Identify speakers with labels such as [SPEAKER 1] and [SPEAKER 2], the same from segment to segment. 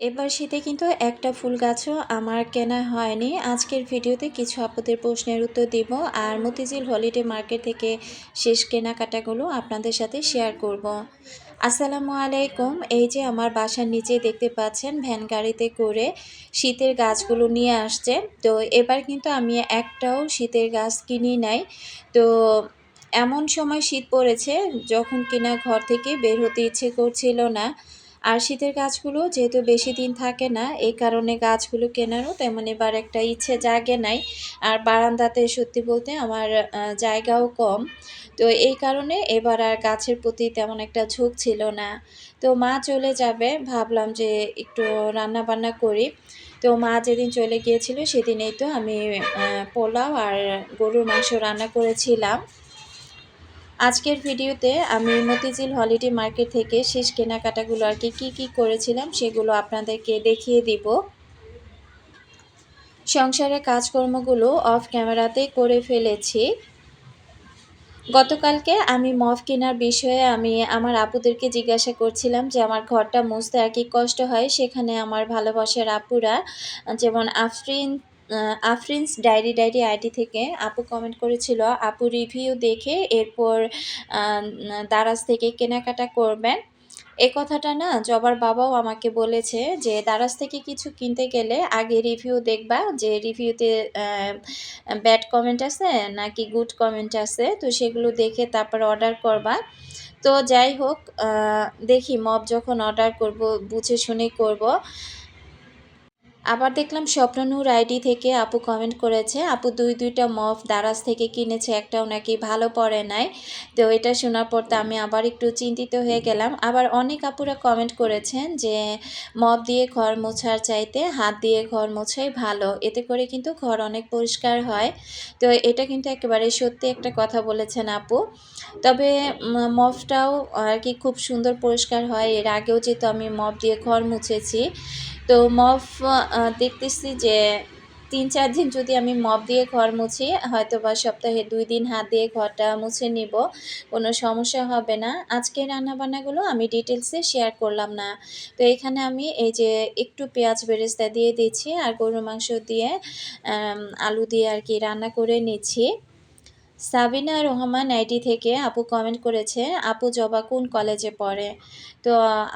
[SPEAKER 1] এবার শীতে কিন্তু একটা ফুল গাছও আমার কেনা হয়নি। আজকের ভিডিওতে কিছু আপুদের প্রশ্নের উত্তর দিব আর মতিঝিল হলিডে মার্কেট থেকে শেষ কেনাকাটাগুলো আপনাদের সাথে শেয়ার করব। আসসালামু আলাইকুম। এই যে আমার বাসার নিচে দেখতে পাচ্ছেন ভ্যান গাড়িতে করে শীতের গাছগুলো নিয়ে আসছে। তো এবার কিন্তু আমি একটাও শীতের গাছ কিনি নাই। তো এমন সময় শীত পড়েছে, যখন কিনা ঘর থেকে বের হতে ইচ্ছে করছিল না। আর শীতের গাছগুলো যেহেতু বেশি দিন থাকে না, এই কারণে গাছগুলো কেনারও তেমন এবার একটা ইচ্ছে জাগে নাই। আর বারান্দাতে সত্যি বলতে আমার জায়গাও কম। তো এই কারণে এবার আর গাছের প্রতি তেমন একটা ঝোঁক ছিল না। তো মা চলে যাবে, ভাবলাম যে একটু রান্না বান্না করি। তো মা যেদিন চলে গিয়েছিল সেদিনেই তো আমি পোলাও আর গরুর মাংস রান্না করেছিলাম। আজকের ভিডিওতে আমি মতিঝিল হলিডে মার্কেট থেকে শেষ কেনাকাটাগুলো আর কি, কী কী করেছিলাম সেগুলো আপনাদেরকে দেখিয়ে দিব। সংসারের কাজকর্মগুলো অফ ক্যামেরাতে করে ফেলেছি। গতকালকে আমি মফ কেনার বিষয়ে আমি আমার আপুদেরকে জিজ্ঞাসা করছিলাম যে আমার ঘরটা মুছতে আর কি কষ্ট হয়, সেখানে আমার ভালোবাসার আপুরা, যেমন Afrin Afrin's diary diary ID থেকে আপু কমেন্ট করেছিল, আপু রিভিউ দেখে এরপর দারাজ থেকে কেনাকাটা করবেন। এ কথাটা না, জবার বাবাও আমাকে বলেছে যে, দারাজ থেকে কিছু কিনতে গেলে আগে রিভিউ দেখবা, যে রিভিউতে ব্যাড কমেন্ট আছে নাকি গুড কমেন্ট আছে, তো সেগুলো দেখে তারপর অর্ডার করবা। তো যাই হোক দেখি মব যখন অর্ডার করব, বুঝে শুনে করব। আবার দেখলাম স্বপ্ননূর আইডি থেকে আপু কমেন্ট করেছে, আপু দুই দুইটা মফ দারাজ থেকে কিনেছে, একটাও নাকি ভালো পড়ে নাই। তো এটা শোনার পর তো আমি আবার একটু চিন্তিত হয়ে গেলাম। আবার অনেক আপুরা কমেন্ট করেছেন যে, মফ দিয়ে ঘর মোছার চাইতে হাত দিয়ে ঘর মোছাই ভালো, এতে করে কিন্তু ঘর অনেক পরিষ্কার হয়। তো এটা কিন্তু একেবারে সত্যি একটা কথা বলেছেন আপু। তবে মফটাও আর কি খুব সুন্দর পরিষ্কার হয়। এর আগেও যেহেতু আমি মফ দিয়ে ঘর মুছেছি তো মফ দেখতেছি যে তিন, চার দিন যদি আমি মপ দিয়ে ঘর মুছি হয়তো বা সপ্তাহে দুই দিন হাত দিয়ে ঘরটা মুছে নিব, কোনো সমস্যা হবে না। আজকে রান্নাবান্নাগুলো আমি ডিটেলসে শেয়ার করলাম না। তো এখানে আমি এই যে একটু পেঁয়াজ বেরেস্তা দিয়ে দিচ্ছি আর গরু মাংস দিয়ে আলু দিয়ে আর কি রান্না করে নিচ্ছি। সাবিনা রহমান আইডি থেকে আপু কমেন্ট করেছে, আপু, জবা কোন কলেজে পড়ে? তো,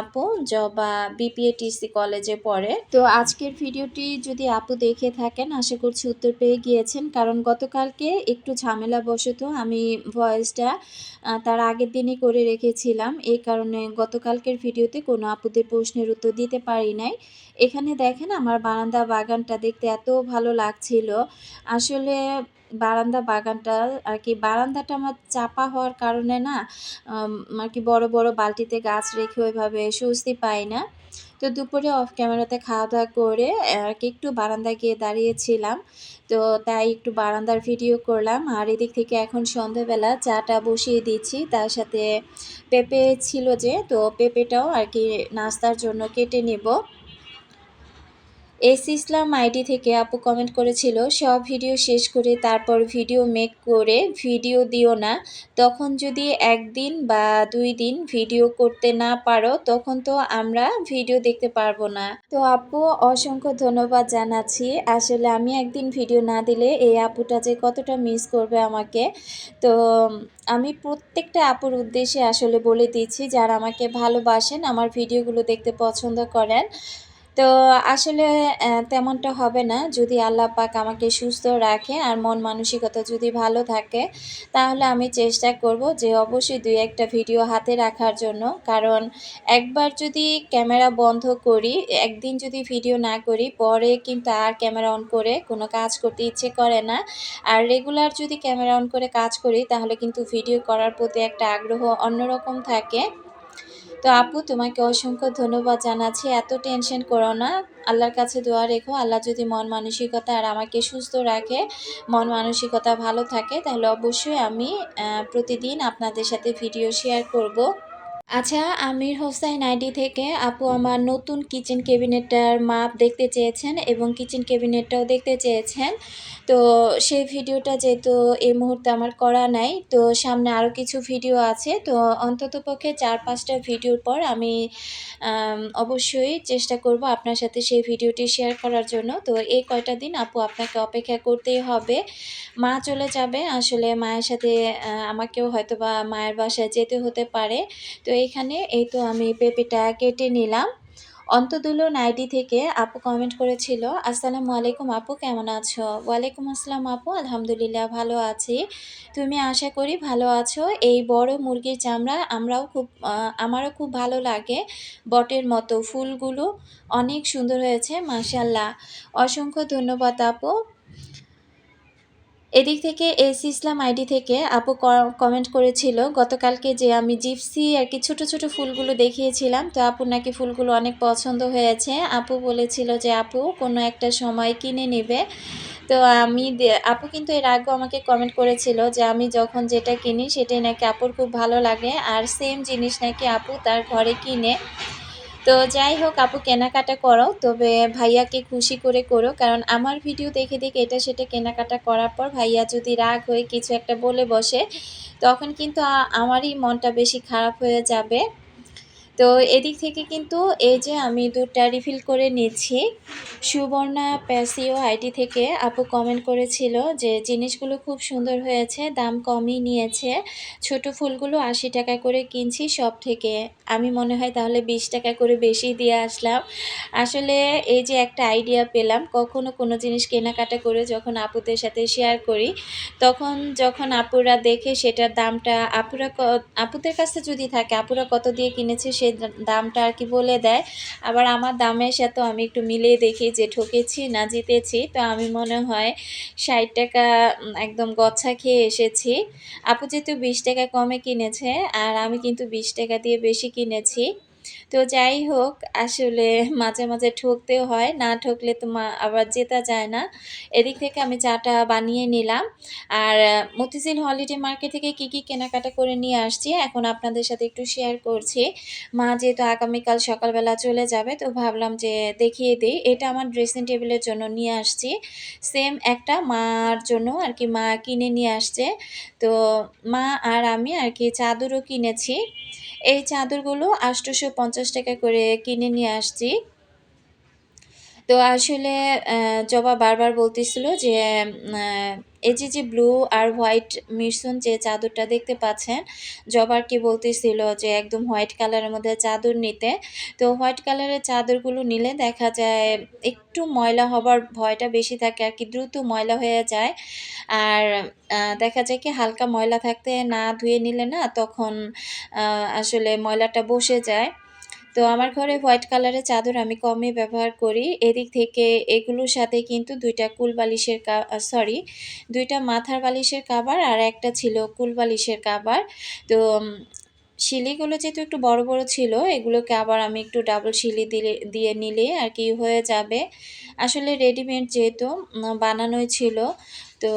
[SPEAKER 1] আপু, জবা বিপিএটিসি কলেজে পড়ে। তো, আজকের ভিডিওটি যদি আপু দেখে থাকেন, আশা করছি উত্তর পেয়ে গিয়েছেন। কারণ গতকালকে একটু ঝামেলা বশত আমি ভয়েসটা তার আগের দিনই করে রেখেছিলাম। এই কারণে গতকালকের ভিডিওতে কোনো আপুদের প্রশ্নের উত্তর দিতে পারি নাই। এখানে দেখেন, আমার বারান্দা বাগানটা দেখতে এত ভালো লাগছিল। আসলে বারান্দা বাগানটা আর কি বারান্দাটা আমার চাপা হওয়ার কারণে না আর কি বড় বড় বালতিতে গাছ রেখে ওইভাবে স্বস্তি পাই না। তো দুপুরে অফ ক্যামেরাতে খাওয়া দাওয়া করে আর কি একটু বারান্দায় গিয়ে দাঁড়িয়েছিলাম। তো তাই একটু বারান্দার ভিডিও করলাম। আর এদিক থেকে এখন সন্ধ্যাবেলা চাটা বসিয়ে দিচ্ছি। তার সাথে পেঁপে ছিল যে, তো পেঁপেটাও আর কি নাস্তার জন্য কেটে নেব। এস ইসলাম আইডি থেকে আপু কমেন্ট করেছিল, সব ভিডিও শেষ করে তারপর ভিডিও মেক করে ভিডিও দিও না। তখন যদি একদিন বা দুই দিন ভিডিও করতে না পারো, তখন তো আমরা ভিডিও দেখতে পারব না। তো আপু, অসংখ্য ধন্যবাদ জানাচ্ছি। আসলে আমি একদিন ভিডিও না দিলে এই আপুটা যে কতটা মিস করবে আমাকে। তো আমি প্রত্যেকটা আপুর উদ্দেশ্যে আসলে বলে দিচ্ছি, যারা আমাকে ভালোবাসেন, আমার ভিডিওগুলো দেখতে পছন্দ করেন তো আসলে তেমনটা হবে না। যদি আল্লাহ পাক আমাকে সুস্থ রাখে আর মন মানসিকতা যদি ভালো থাকে, তাহলে আমি চেষ্টা করব যে অবশ্যই দুই একটা ভিডিও হাতে রাখার জন্য। কারণ একবার যদি ক্যামেরা বন্ধ করি, একদিন যদি ভিডিও না করি, পরে কিন্তু আর ক্যামেরা অন করে কোনো কাজ করতে ইচ্ছে করে না। আর রেগুলার যদি ক্যামেরা অন করে কাজ করি, তাহলে কিন্তু ভিডিও করার প্রতি একটা আগ্রহ অন্যরকম থাকে। তো আপু, তোমাকে অসংখ্য ধন্যবাদ জানাচ্ছি। এত টেনশন করো না। আল্লাহর কাছে দোয়া রেখো। আল্লাহ যদি মন মানসিকতা আর আমাকে সুস্থ রাখে, মন মানসিকতা ভালো থাকে, তাহলে অবশ্যই আমি প্রতিদিন আপনাদের সাথে ভিডিও শেয়ার করব। আচ্ছা, আমির হোসাইন আইডি থেকে আপু আমার নতুন কিচেন ক্যাবিনেটটার মাপ দেখতে চেয়েছেন এবং কিচেন ক্যাবিনেটটাও দেখতে চেয়েছেন। তো সেই ভিডিওটা যেহেতু এই মুহূর্তে আমার করা নাই, তো সামনে আরও কিছু ভিডিও আছে। তো অন্ততপক্ষে ৪-৫ টা ভিডিওর পর আমি অবশ্যই চেষ্টা করব আপনার সাথে সেই ভিডিওটি শেয়ার করার জন্য। তো এই কয়টা দিন আপু আপনাকে অপেক্ষা করতেই হবে। মা চলে যাবে, আসলে মায়ের সাথে আমাকেও হয়তোবা মায়ের বাসায় যেতে হতে পারে। তো এইখানে এই তো আমি পেঁপেটা কেটে নিলাম। অন্তদুলন আইডি থেকে আপু কমেন্ট করেছিল, "আসসালামু আলাইকুম আপু কেমন আছো?" ওয়ালাইকুম আসসালাম আপু, আলহামদুলিল্লাহ ভালো আছি। তুমি আশা করি ভালো আছো। এই বড় মুরগির চামড়া আমরাও খুব আমারও খুব ভালো লাগে। বটের মতো ফুলগুলো অনেক সুন্দর হয়েছে মাশাআল্লাহ। অসংখ্য ধন্যবাদ আপু। এদিক থেকে এস ইসলাম আইডি থেকে আপু কমেন্ট করেছিল গতকালকে যে আমি জিপসি আর কি ছোট, ছোট ফুলগুলো দেখিয়েছিলাম। তো আপুর নাকি ফুলগুলো অনেক পছন্দ হয়েছে। আপু বলেছিল যে আপু কোনো একটা সময় কিনে নেবে তো আমি আপু কিন্তু এর আগেও আমাকে কমেন্ট করেছিল যে আমি যখন যেটা কিনি সেটাই নাকি আপুর খুব ভালো লাগে। আর সেম জিনিস নাকি আপু তার ঘরে কিনে। তো যাই হোক আপু কেনাকাটা করো, তবে ভাইয়াকে খুশি করে করো। কারণ আমার ভিডিও দেখে, দেখে এটা সেটা কেনাকাটা করার পর ভাইয়া যদি রাগ হয়ে কিছু একটা বলে বসে, তখন কিন্তু আমারই মনটা বেশি খারাপ হয়ে যাবে। তো এদিক থেকে কিন্তু এই যে আমি দুধটা রিফিল করে নিচ্ছি। সুবর্ণা প্যাসিও আইটি থেকে আপু কমেন্ট করেছিল যে জিনিসগুলো খুব সুন্দর হয়েছে, দাম কমই নিয়েছে। ছোট ফুলগুলো ৳৮০ করে কিনছি সব থেকে। আমি মনে হয় তাহলে ৳২০ করে বেশি দিয়ে আসলাম। আসলে এই যে একটা আইডিয়া পেলাম, কখনো কোনো জিনিস কেনাকাটা করে যখন আপুদের সাথে শেয়ার করি, তখন যখন আপুরা দেখে সেটার দামটা আপুরা আপুদের কাছে যদি থাকে আপুরা কত দিয়ে কিনেছে সে দা, দামটা আর কি বলে দেয়। আবার আমার দামের সাথে আমি একটু মিলিয়ে দেখি যে ঠকেছি না জিতেছি। তো আমি মনে হয় ষাট টাকা একদম গচ্ছা খেয়ে এসেছি। আপু যেহেতু ৳২০ কমে কিনেছে, আর আমি কিন্তু ৳২০ দিয়ে বেশি কিনেছি। তো যাই হোক আসলে মাঝে, মাঝে ঠকতেও হয়। না ঠকলে তো মা আবার জেতা যায় না। এদিক থেকে আমি চাটা বানিয়ে নিলাম। আর মতিঝিল হলিডে মার্কেট থেকে কী, কী কেনাকাটা করে নিয়ে আসছি এখন আপনাদের সাথে একটু শেয়ার করছি। মা যেহেতু আগামীকাল সকালবেলা চলে যাবে তো ভাবলাম যে দেখিয়ে দিই এটা আমার ড্রেসিং টেবিলের জন্য নিয়ে আসছি। সেম একটা মার জন্য আর কি মা কিনে নিয়ে আসছে। তো মা আর আমি আর কি চাদরও কিনেছি। এই চাদরগুলো ৳৮৫০ করে কিনে নিয়ে আসছি। তো আসলে জবা বারবার বলতেছিল যে এই যে, যে ব্লু আর হোয়াইট মিশ্রণ যে চাদরটা দেখতে পাচ্ছেন, জবার আরকি বলতেছিল যে একদম হোয়াইট কালারের মধ্যে চাদর নিতে। তো হোয়াইট কালারের চাদরগুলো নিলে দেখা যায় একটু ময়লা হবার ভয়টা বেশি থাকে আর কি দ্রুত ময়লা হয়ে যায়। আর দেখা যায় কি হালকা ময়লা থাকতে না ধুয়ে নিলে না তখন আসলে ময়লাটা বসে যায়। তো আমার ঘরে হোয়াইট কালারের চাদর আমি কমই ব্যবহার করি। এদিক থেকে এগুলোর সাথে কিন্তু দুইটা কুল বালিশের সরি দুইটা মাথার বালিশের কাবার আর একটা ছিল কুল বালিশের কাবার তো শিলিগুলো যেহেতু একটু বড়, বড় ছিল এগুলোকে আবার আমি একটু ডাবল শিলি দিলে দিয়ে নিলে আর কি হয়ে যাবে। আসলে রেডিমেড যেহেতু বানানোই ছিল তো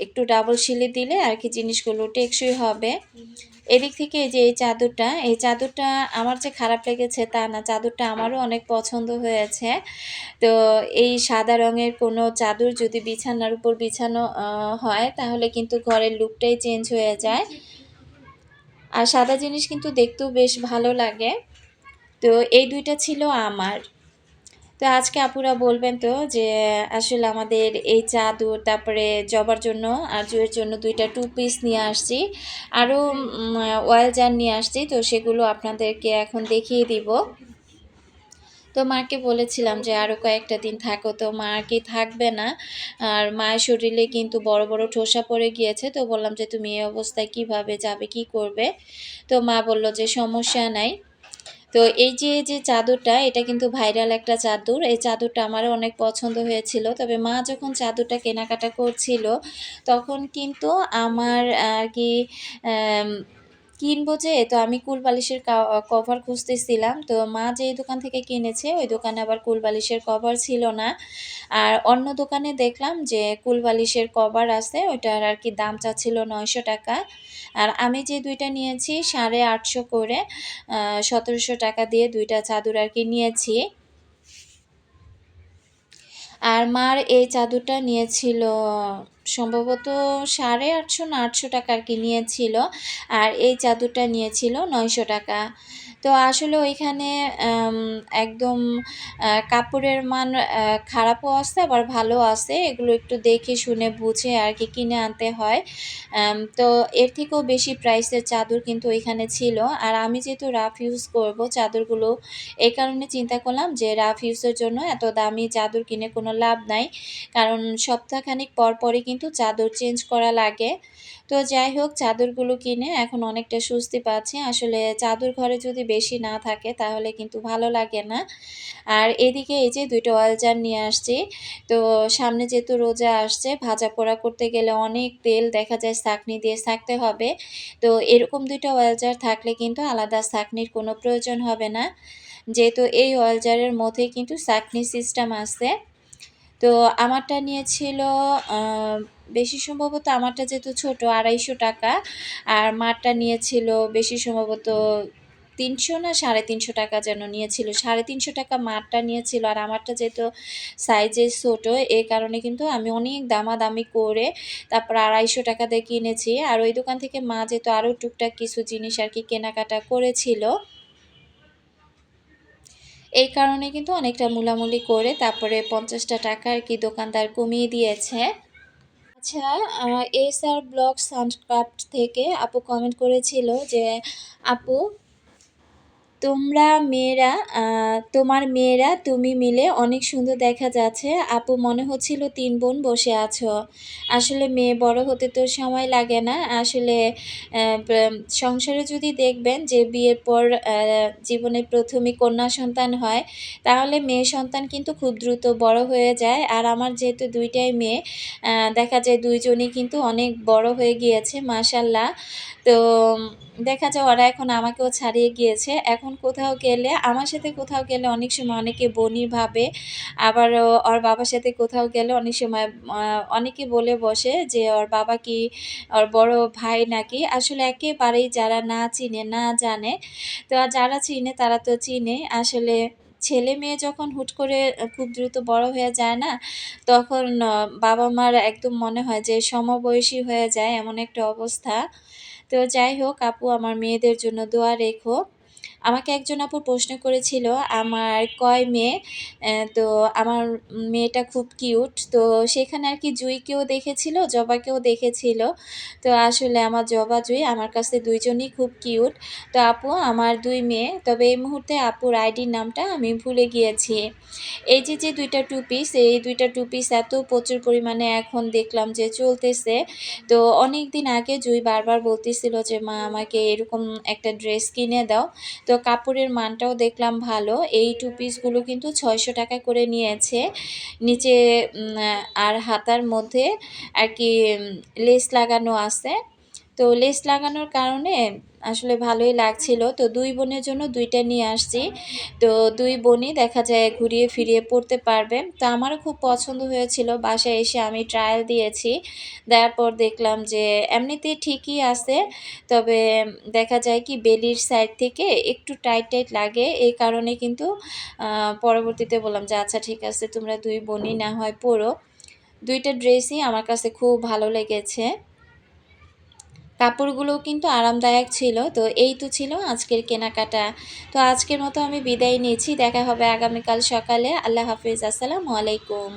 [SPEAKER 1] একটু ডাবল শিলি দিলে আর কি জিনিসগুলো টেকসই হবে। এদিক থেকে এই যে এই চাদরটা, এই চাদরটা আমার যে খারাপ লেগেছে তা না, চাদরটা আমারও অনেক পছন্দ হয়েছে। তো এই সাদা রঙের কোনো চাদর যদি বিছানার উপর বিছানো হয় তাহলে কিন্তু ঘরের লুকটাই চেঞ্জ হয়ে যায়। আর সাদা জিনিস কিন্তু দেখতেও বেশ ভালো লাগে। তো এই দুইটা ছিল আমার। তো আজকে আপুরা বলবেন তো যে আসলে আমাদের এই চাদর, তারপরে জবার জন্য আর জুয়ের জন্য দুইটা টু পিস নিয়ে আসছি। আরও অয়েল জার নিয়ে আসছি। তো সেগুলো আপনাদেরকে এখন দেখিয়ে দিব। তো মাকে বলেছিলাম যে আরও কয়েকটা দিন থাকো, তো মা আর কি থাকবে না। আর মায়ের শরীরে কিন্তু বড়, বড় ঠোসা পড়ে গিয়েছে। তো বললাম যে, "তুমি এই অবস্থায় কীভাবে যাবে, কি করবে?" তো মা বলল যে, "সমস্যা নাই।" তো এই যে, যে চাদরটা এটা কিন্তু ভাইরাল একটা চাদর। এই চাদরটা আমারও অনেক পছন্দ হয়েছিল। তবে মা যখন চাদরটা কেনাকাটা করছিল তখন কিন্তু আমার আরকি অ্যাম কিনবো যে, তো আমি কুল বালিশের কভার খুঁজতেছিলাম। তো মা যেই দোকান থেকে কিনেছে, ওই দোকানে আবার কুল বালিশের কভার ছিল না। আর অন্য দোকানে দেখলাম যে কুল বালিশের কভার আছে, ওইটার আর কি দাম চাচ্ছিল নয়শো টাকা। আর আমি যে দুইটা নিয়েছি, সাড়ে আটশো করে সতেরোশো টাকা দিয়ে দুইটা চাদর আর কি নিয়েছি। আর মার এই চাদরটা নিয়েছিল সম্ভবত সাড়ে আটশো না আটশো টাকা আর কি নিয়েছিল। আর এই চাদরটা নিয়েছিল নয়শো টাকা। তো আসলে ওইখানে একদম কাপড়ের মান খারাপও আছে, আবার ভালো আছে। এগুলো একটু দেখে, শুনে, বুঝে আর কি কিনে আনতে হয়। তো এর থেকেও বেশি প্রাইসের চাদর কিন্তু ওইখানে ছিল। আর আমি যেহেতু রাফ ইউজ করব চাদরগুলো, এই কারণে চিন্তা করলাম যে রাফ ইউজের জন্য এত দামি চাদর কিনে কোনো লাভ নাই। কারণ সপ্তাহখানিক পর পরই কিন্তু চাদর চেঞ্জ করা লাগে। তো যাই হোক, চাদরগুলো কিনে এখন অনেকটা স্বস্তি পাচ্ছি। আসলে চাদর ঘরে যদি বেশি না থাকে তাহলে কিন্তু ভালো লাগে না। আর এদিকে এই যে দুইটা অয়েল জার নিয়ে আসছি। তো সামনে যেহেতু রোজা আসছে, ভাজা পোড়া করতে গেলে অনেক তেল দেখা যায় চাকনি দিয়ে থাকতে হবে। তো এরকম দুইটা অয়েল জার থাকলে কিন্তু আলাদা চাকনির কোনো প্রয়োজন হবে না। যেহেতু এই অয়েল জারের মধ্যে কিন্তু চাকনি সিস্টেম আছে। তো আমারটা নিয়েছিল বেশি সম্ভবত আমারটা যেহেতু ছোট, আড়াইশো টাকা। আর মারটা নিয়েছিল বেশি সম্ভবত তিনশো না সাড়ে তিনশো টাকা যেন নিয়েছিল। সাড়ে তিনশো টাকা মারটা নিয়েছিল আর আমারটা যেহেতু সাইজে ছোটো এই কারণে কিন্তু আমি অনেক দামাদামি করে তারপর আড়াইশো টাকা দিয়ে কিনেছি। আর ওই দোকান থেকে মা যেহেতু আরও টুকটাক কিছু জিনিস আর কি কেনাকাটা করেছিল এই কারণে কিন্তু অনেকটা মুলামুলি করে তারপরে পঞ্চাশটা টাকা আর কি দোকানদার কমিয়ে দিয়েছে। আচ্ছা এস আর ব্লগ সানক্রাফট থেকে আপু কমেন্ট করেছিল যে, আপু তোমরা মেয়েরা তোমার মেয়েরা তুমি মিলে অনেক সুন্দর দেখা যাচ্ছে। আপু মনে হচ্ছিল তিন বোন বসে আছো। আসলে মেয়ে বড় হতে তো সময় লাগে না। আসলে সংসারে যদি দেখবেন যে বিয়ের পর জীবনে প্রথমে কন্যা সন্তান হয়, তাহলে মেয়ে সন্তান কিন্তু খুব দ্রুত বড় হয়ে যায়। আর আমার যেহেতু দুইটাই মেয়ে দেখা যায় দুইজনই কিন্তু অনেক বড় হয়ে গিয়েছে মাসাল্লাহ তো, দেখা যায় ওরা এখন আমাকেও ছাড়িয়ে গিয়েছে। এখন কোথাও গেলে, আমার সাথে কোথাও গেলে অনেক সময় অনেকে বনি ভাবে, আবার ওর বাবার সাথে কোথাও গেলে অনেক সময় অনেকে বলে বসে যে ওর বাবা কি ওর বড় ভাই নাকি? আসলে একেবারেই যারা না চিনে, না জানে, তো যারা চিনে তারা তো চিনে। আসলে ছেলে মেয়ে যখন হুট করে খুব দ্রুত বড় হয়ে যায় না, তখন বাবা মার একদম মনে হয় যে সমবয়সী হয়ে যায় এমন একটা অবস্থা। তো যাই হোক, আপু আমার মেয়েদের জন্য দোয়া রেখো। আমাকে একজন আপু প্রশ্ন করেছিল, আমার কয় মেয়ে? তো আমার মেয়েটা খুব কিউট, তো সেখানে আর কি জুইকেও দেখেছিল জবাকেও দেখেছিল। তো আসলে আমার জবা জুই, আমার কাছে দুইজনই খুব কিউট। তো আপু, আমার দুই মেয়ে, তবে এই মুহূর্তে আপুর আইডির নামটা আমি ভুলে গিয়েছি। এই যে যে দুইটা টু পিস, এই দুইটা টু পিস এত প্রচুর পরিমাণে এখন দেখলাম যে চলতেছে। তো অনেক দিন আগে জুই বারবার বলতেছিল যে, মা, আমাকে এরকম একটা ড্রেস কিনে দাও। তো কাপড়ের মানটাও দেখলাম ভালো। এই টু পিসগুলো কিন্তু ছয়শো টাকা করে নিয়েছে। নিচে আর হাতার মধ্যে আর কি লেস লাগানো আছে। তো লেস লাগানোর কারণে আসলে ভালোই লাগছিল। তো দুই বোনের জন্য দুইটা নিয়ে আসছি। তো দুই বোনই দেখা যায় ঘুরিয়ে ফিরিয়ে পড়তে পারবে। তো আমারও খুব পছন্দ হয়েছিল। বাসায় এসে আমি ট্রায়াল দিয়েছি। দেওয়ার পর দেখলাম যে এমনিতে ঠিকই আছে। তবে দেখা যায় কি বেলির সাইড থেকে একটু টাইট টাইট লাগে। এই কারণে কিন্তু পরবর্তীতে বললাম যে আচ্ছা ঠিক আছে, তোমরা দুই বোনই না হয় পড়ো। দুইটা ড্রেসই আমার কাছে খুব ভালো লেগেছে। কাপড়গুলোও কিন্তু আরামদায়ক ছিল। তো এই তো ছিল আজকের কেনাকাটা। তো আজকের মতো আমি বিদায় নিয়েছি দেখা হবে আগামীকাল সকালে। আল্লাহ হাফিজ। আসসালামু আলাইকুম।